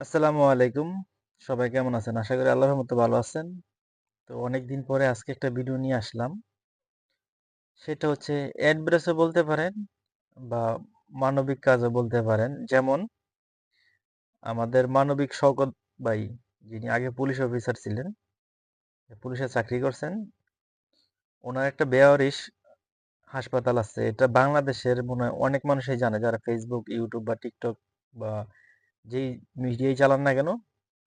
আসসালামু আলাইকুম। সবাই কেমন আছেন? আশা করি আল্লাহর মতো ভালো আছেন। তো অনেক দিন পরে আজকে একটা ভিডিও নিয়ে আসলাম। সেটা হচ্ছে অ্যাডব্রেসও বলতে পারেন বা মানবিক কাজও বলতে পারেন। যেমন আমাদের মানবিক শওকত ভাই, যিনি আগে পুলিশ অফিসার ছিলেন পুলিশে চাকরি করছেন, ওনার একটা বেয়ারিশ হাসপাতাল আছে। এটা বাংলাদেশের মনে হয় অনেক মানুষই জানে, যারা ফেসবুক ইউটিউব বা টিকটক বা যেই মিডিয়াই চালান না কেন,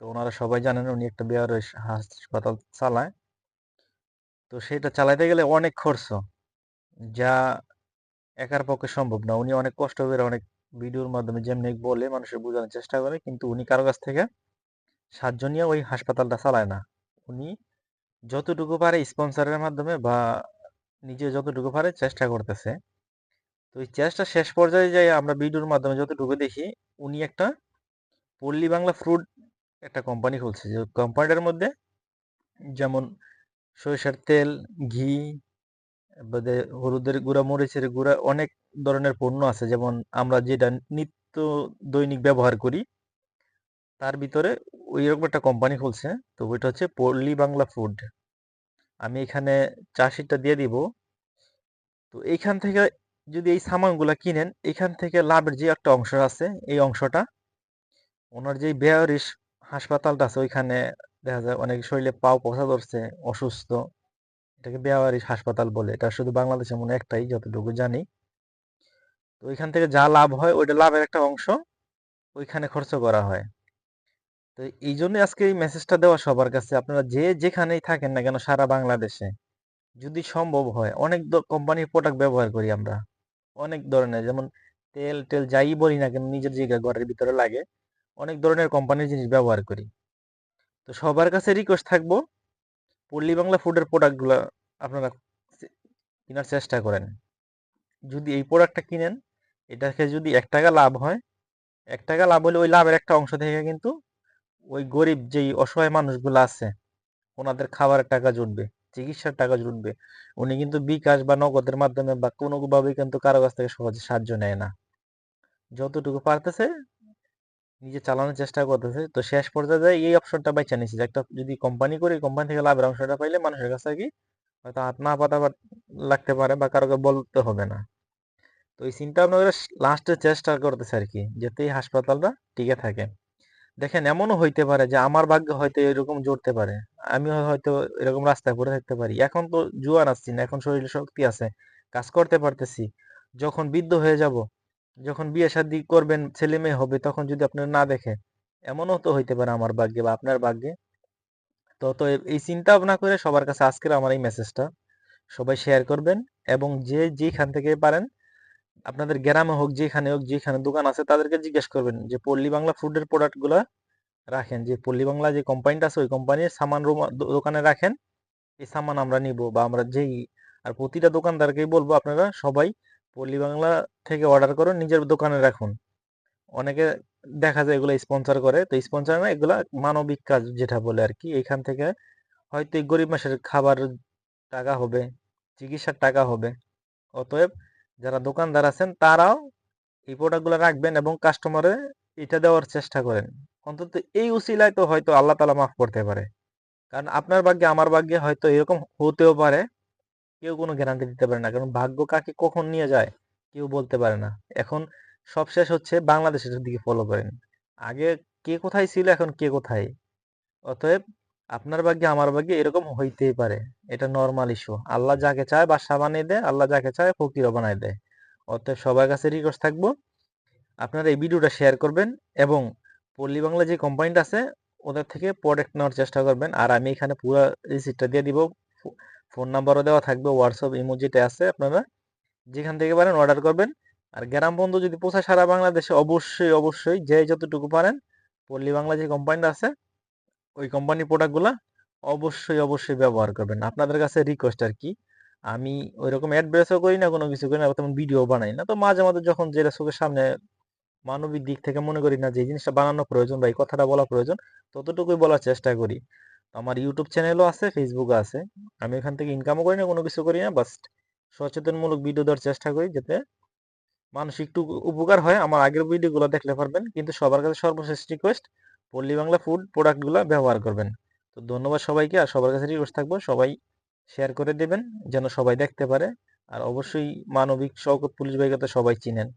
তো ওনারা সবাই জানেন উনি একটা বেয়ারিশ হাসপাতাল চালায়। তো সেটা চালাইতে গেলে অনেক খরচ। যা একার পক্ষে সম্ভব না। উনি অনেক কষ্ট করে অনেক ভিডিওর মাধ্যমে যেমনি বলে মানুষের বোঝানোর চেষ্টা করে, কিন্তু উনি কারও কাছ থেকে সাহায্য নিয়ে ওই হাসপাতালটা চালায় না। উনি যতটুকু পারে স্পন্সরের মাধ্যমে বা নিজে যতটুকু পারে চেষ্টা করতেছে। তো এই চেষ্টা শেষ পর্যায়ে যাই আমরা ভিডিওর মাধ্যমে যতটুকু দেখি, উনি একটা পল্লী বাংলা ফ্রুট একটা কোম্পানি খুলছে। যে কোম্পানিটার মধ্যে যেমন সরিষার তেল, ঘি হলুদের গুঁড়া, মরিচের গুঁড়া অনেক ধরনের পণ্য আছে। যেমন আমরা যেটা নিত্য দৈনিক ব্যবহার করি, তার ভিতরে ওই রকম একটা কোম্পানি খুলছে। তো ওইটা হচ্ছে পল্লী বাংলা ফুড আমি এখানে চাষিটা দিয়ে দিব। তো এইখান থেকে যদি এই সামানগুলা কিনেন, এখান থেকে লাভের যে একটা অংশ আছে, এই অংশটা ওনার যে বেয়ারিশ হাসপাতালটা আছে, ওইখানে দেখা যায় অনেক শরীরে পাও পচা ধরছে, অসুস্থ। এটাকে বেয়ারিশ হাসপাতাল বলে। এটা শুধু বাংলাদেশে মনে একটাই, যতটুকু জানি। তো ওইখান থেকে যা লাভ হয়, ওইটা লাভের একটা অংশ ওইখানে খরচ করা হয়। তো এই জন্য আজকে এই মেসেজটা দেওয়া সবার কাছে। আপনারা যে যেখানেই থাকেন না কেন, সারা বাংলাদেশে যদি সম্ভব হয়, অনেক কোম্পানির প্রোডাক্ট ব্যবহার করি আমরা। অনেক ধরনের, যেমন তেল টেল যাই বলি না কেন, নিজের জায়গা ঘরের ভিতরে লাগে। অনেক ধরনের কোম্পানির জিনিস ব্যবহার করি। তো সবার কাছে রিকোয়েস্ট থাকব, পল্লী বাংলা ফুডের প্রোডাক্টগুলো আপনারা কেনার চেষ্টা করেন। যদি এই প্রোডাক্টটা কিনেন, এটাকে যদি এক টাকা লাভ হয়, এক টাকা লাভ হলে ওই লাভের একটা অংশ থেকে কিন্তু ওই গরিব যেই অসহায় মানুষগুলো আছে, ওনাদের খাবারের টাকা জুটবে, চিকিৎসার টাকা জুটবে। উনি কিন্তু বিকাশ বা নগদের মাধ্যমে বা কোনোভাবেই কিন্তু কারও কাছ থেকে সহজে সাহায্য নেয় না। যতটুকু পারতেছে নিজে চালানোর চেষ্টা করতেছে। তো শেষ পর্যায়ে এই অপশনটা বাইচা নিচ্ছে যে একটা যদি কোম্পানি করি কোম্পানি থেকে লাভের অংশটা পাইলে মানুষের কাছে কি হয়তো হাত না পাতা লাগতে পারে বা কারোকে বলতে হবে না। তো এই চিন্তা ভাবনা করে লাস্টে চেষ্টা করতেছে আর কি, যাতে এই হাসপাতালটা টিকে থাকে। দেখেন, এমনও হইতে পারে যে আমার ভাগ্যে হয়তো এরকম জড়তে পারে। আমি হয়তো এরকম রাস্তায় পড়ে থাকতে পারি। এখন তো জুয়ান আসছি না, এখন শরীরে শক্তি আছে, কাজ করতে পারতেছি। যখন বৃদ্ধ হয়ে যাব যখন বিয়ে শাদী করবেন, ছেলে মেয়ে হবে, তখন যদি আপনার না দেখে, এমনও তো হইতে পারে আমার ভাগ্যে বা আপনার ভাগ্যে। তো তো এই চিন্তা ভাবনা করে সবার কাছে আজকের আমার এই মেসেজটা সবাই শেয়ার করবেন এবং যে যেখান থেকে পারেন, আপনাদের গ্রামে হোক, যেখানে হোক, যেখানে দোকান আছে, তাদেরকে জিজ্ঞেস করবেন যে, পল্লী বাংলা ফুডের প্রোডাক্টগুলো রাখেন? যে, পল্লী বাংলা যে কোম্পানিটা আছে, ওই কোম্পানির সামান দোকানে রাখেন। এই সামান আমরা নিব বা আমরা যেই, আর প্রতিটা দোকানদারকেই বলব আপনারা সবাই পল্লী বাংলা থেকে অর্ডার করুন নিজের দোকানে রাখুন। অনেকে দেখা যায় এগুলো স্পন্সর করে, তো স্পন্সর না, এগুলা মানবিক কাজ যেটা বলে আর কি এখান থেকে হয়তো গরিব মাসের খাবার টাকা হবে, চিকিৎসার টাকা হবে। অতএব যারা দোকানদার আছেন, তারাও এই প্রোডাক্টগুলো রাখবেন এবং কাস্টমারে এটা দেওয়ার চেষ্টা করেন। অন্তত এই উসিলায় তো হয়তো আল্লাহ তালা মাফ করতে পারে। কারণ আপনার ভাগ্যে, আমার ভাগ্যে হয়তো এরকম হতেও পারে। কেউ কোনো গ্যারান্টি দিতে পারে না। কারণ ভাগ্য কাকে কখন নিয়ে যায়, কেউ বলতে পারে না। এখন সবশেষ হচ্ছে বাংলাদেশের দিকে ফলো করেন। আগে কে কোথায় ছিল, এখন কে কোথায়? অতএব আপনার ভাগ্যে, আমার ভাগ্যে এরকম হইতেই পারে। এটা নর্মাল ইস্যু আল্লাহ যাকে চায় বাসা বানিয়ে দেয়, আল্লাহ যাকে চায় ফকিরও বানায় দেয়। অতএব সবার কাছে রিকোয়েস্ট থাকব, আপনারা এই ভিডিওটা শেয়ার করবেন এবং পল্লী বাংলা যে কোম্পানিটা আছে, ওদের থেকে প্রোডাক্ট নেওয়ার চেষ্টা করবেন। আর আমি এখানে পুরো রিসিপ্টটা দিয়ে দিব। ফোন নাম্বারও দেওয়া থাকবে হোয়াটসঅ্যাপ ইমোজিটা আছে আপনারা যেখান থেকে পারেন অর্ডার করবেন। আর গ্রাম বন্ধু যদি পোষায় সারা বাংলাদেশে অবশ্যই অবশ্যই যে যতটুকু পারেন, পল্লী বাংলা যে কোম্পানিটা আছে, ওই কোম্পানির প্রোডাক্টগুলো অবশ্যই অবশ্যই ব্যবহার করবেন। আপনাদের কাছে রিকোয়েস্ট আর কি, আমি ওই রকম অ্যাডভ্রেসও করি না, কোনো কিছু করি না, তেমন ভিডিও বানাই না। তো মাঝে মাঝে যখন যেটা চোখের সামনে মানবিক দিক থেকে মনে করি না যে জিনিসটা বানানো প্রয়োজন বা এই কথাটা বলা প্রয়োজন, ততটুকুই বলার চেষ্টা করি। আমার ইউটিউব চ্যানেলও আছে ফেসবুকও আছে। আমি এখান থেকে ইনকামও করি না, কোনো কিছু করি না বাস সচেতনমূলক ভিডিও দেওয়ার চেষ্টা করি যাতে মানুষ একটু উপকার হয়। আমার আগের ভিডিওগুলো দেখলে পারবেন, কিন্তু সবার কাছে সর্বশেষ রিকোয়েস্ট পল্লী বাংলা ফুড প্রোডাক্টগুলো ব্যবহার করবেন। তো ধন্যবাদ সবাইকে, আর সবার কাছে রিকোয়েস্ট থাকব, সবাই শেয়ার করে দেবেন, যেন সবাই দেখতে পারে, আর অবশ্যই মানবিক শওকত পুলিশ ভাইকে তো সবাই চিনেন।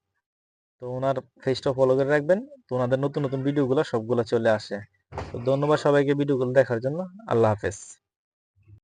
তো ওনার ফেসটা ফলো করে রাখবেন, তো ওনাদের নতুন নতুন ভিডিওগুলো সবগুলো চলে আসে। তো ধন্যবাদ সবাইকে ভিডিওগুলো দেখার জন্য, আল্লাহ হাফেজ।